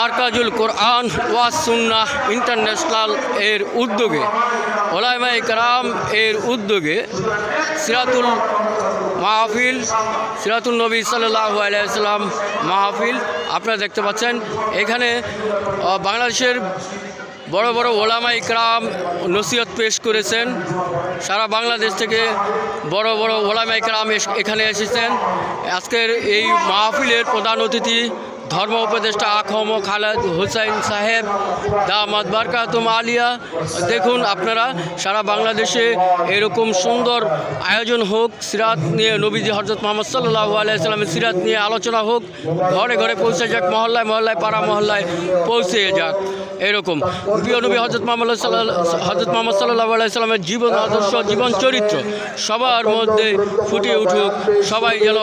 মার্কাজুল কোরআন ওয়াজ সুন্নাহ international এর উদ্যোগে ওলাইমা ইকরাম এর উদ্যোগে সিরাতুল মাহফিল সিরাতুল নবী সাল্লাহ আলাইসাল্লাম মাহফিল, আপনারা দেখতে পাচ্ছেন, এখানে বাংলাদেশের বড় বড় ওলামা ইকরাম নসিহত পেশ করেছেন, সারা বাংলাদেশ থেকে বড় বড় ওলামা ইকরাম এখানে এসেছেন। আজকের এই মাহফিলের প্রধান অতিথি ধর্ম উপদেষ্টা আখম খালেদ হুসাইন সাহেব দামাদ বারকাতুম আলিয়া, দেখুন আপনারা, সারা বাংলাদেশে এরকম সুন্দর আয়োজন হোক, সিরাত নিয়ে নবীজি হজরত মোহাম্মদ সাল্লাহ আলাইসাল্লামের সিরাত নিয়ে আলোচনা হোক, ঘরে ঘরে পৌঁছে যাক, মহল্লায় মহল্লায়, পাড়া মহল্লায় পৌঁছে যাক। এরকম। প্রিয় নবী হজরত মোহাম্মদ সাল্লাহ হজরত মোহাম্মদ সাল্লাহ আলাইসাল্লামের জীবন, আদর্শ, জীবন চরিত্র সবার মধ্যে ফুটে উঠুক। সবাই যেন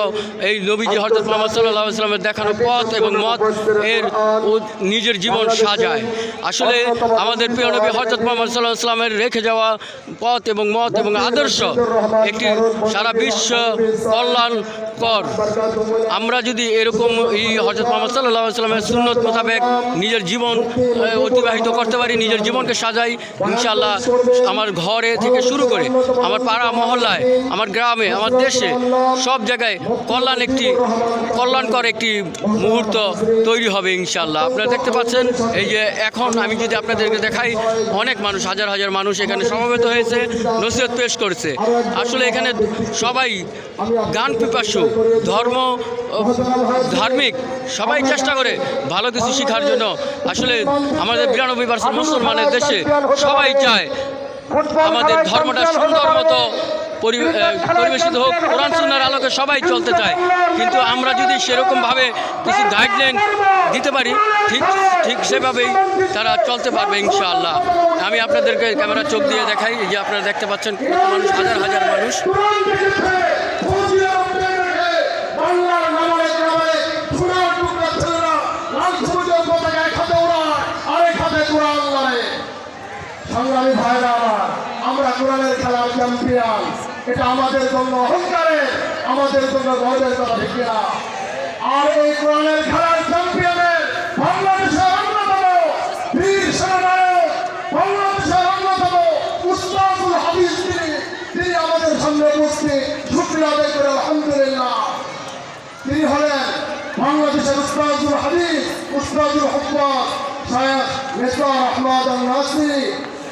এই নবীজি হজরত মোহাম্মদ সাল্লাহ সাল্লামের দেখানো পথ এবং মত এর নিজের জীবন সাজায়। আসলে আমাদের প্রিয় নবী হজরত মোহাম্মদ সাল্লাহ সাল্লামের রেখে যাওয়া পথ এবং মত এবং আদর্শ একটি সারা বিশ্ব কল্যাণ কল্যাণকর আমরা যদি এরকম এই হজরত মোহাম্মদ সাল্লাহ সাল্লামের সুন্নত মোতাবেক নিজের জীবন অতিবাহিত করতে পারি, নিজের জীবনকে সাজাই ইনশাল্লাহ আমার ঘরে থেকে শুরু করে আমার পাড়া মহল্লায়, আমার গ্রামে, আমার দেশে, সব জায়গায় কল্যাণ একটি, কল্যাণকর একটি মুহূর্ত তৈরি হবে ইনশাল্লাহ আপনারা দেখতে পাচ্ছেন, এই যে এখন আমি যদি আপনাদেরকে দেখাই, অনেক মানুষ, হাজার হাজার মানুষ এখানে সমবেত হয়েছে, নসিহত পেশ করছে। আসলে এখানে সবাই গান পিপাসু, ধর্ম ধার্মিক, সবাই চেষ্টা করে ভালো কিছু শেখার জন্য। আসলে আমাদের বিরানব্বই পার্সেন্ট মুসলমানের দেশে সবাই চায় আমাদের ধর্মটা সুন্দর মতো পরি- পরিবেশিত হোক কোরআন সুন্নার আলোকে সবাই চলতে চায়। কিন্তু আমরা যদি সেরকমভাবে কিছু গাইডলাইন দিতে পারি ঠিক ঠিক সেভাবেই তারা চলতে পারবে ইনশাআল্লাহ। আমি আপনাদেরকে ক্যামেরা চোখ দিয়ে দেখাই যে আপনারা দেখতে পাচ্ছেন মানুষ হাজার হাজার মানুষ। সংগ্রামী ভাইরা আমার, আমরা কোরআনের খেলার চ্যাম্পিয়ন। এটা আমাদের জন্য অহংকারে আমাদের জন্য গর্বের কথা ঠিক না আর এই কোরআনের খেলার চ্যাম্পিয়নের বাংলাদেশের অন্যতম বীর সেনানায়ক, বাংলাদেশের অন্যতম উস্তাদুল হাদিস তিনি আমাদের সামনে উপস্থিত। শুক্রিয়া করে আলহামদুলিল্লাহ। তিনি হলেন বাংলাদেশের উস্তাদুল হাদিস, উস্তাদুল হকবর শায়েখ মেসর আহমদ আল নাসরি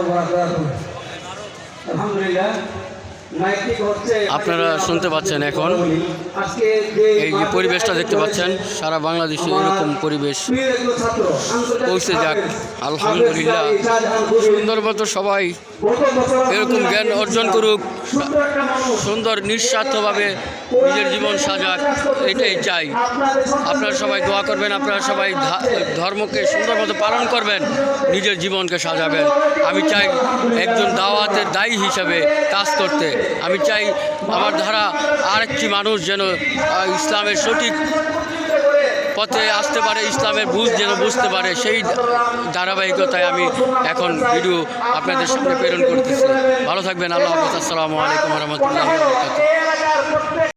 الله وبركاته. الحمد لله. আপনারা শুনতে পাচ্ছেন এখন এই যে পরিবেশটা দেখতে পাচ্ছেন সারা বাংলাদেশে এরকম পরিবেশ পৌঁছে যাক আলহামদুলিল্লাহ। সুন্দর মতো সবাই এরকম জ্ঞান অর্জন করুক সুন্দর নিঃস্বার্থভাবে নিজের জীবন সাজাক এটাই চাই। আপনারা সবাই দোয়া করবেন আপনারা সবাই ধর্মকে সুন্দর মতো পালন করবেন নিজের জীবনকে সাজাবেন। আমি চাই একজন দাওয়াতের দায়ী হিসাবে কাজ করতে। আমি চাই আমার ধারা আরেকটি মানুষ যেন ইসলামের সঠিক পথে আসতে পারে, ইসলামের বুঝ যেন বুঝতে পারে, সেই ধারাবাহিকতায় আমি এখন ভিডিও আপনাদের সামনে প্রেরণ করতেছি। ভালো থাকবেন, আল্লাহ আসসালামু আলাইকুম রহমতুল্লাহ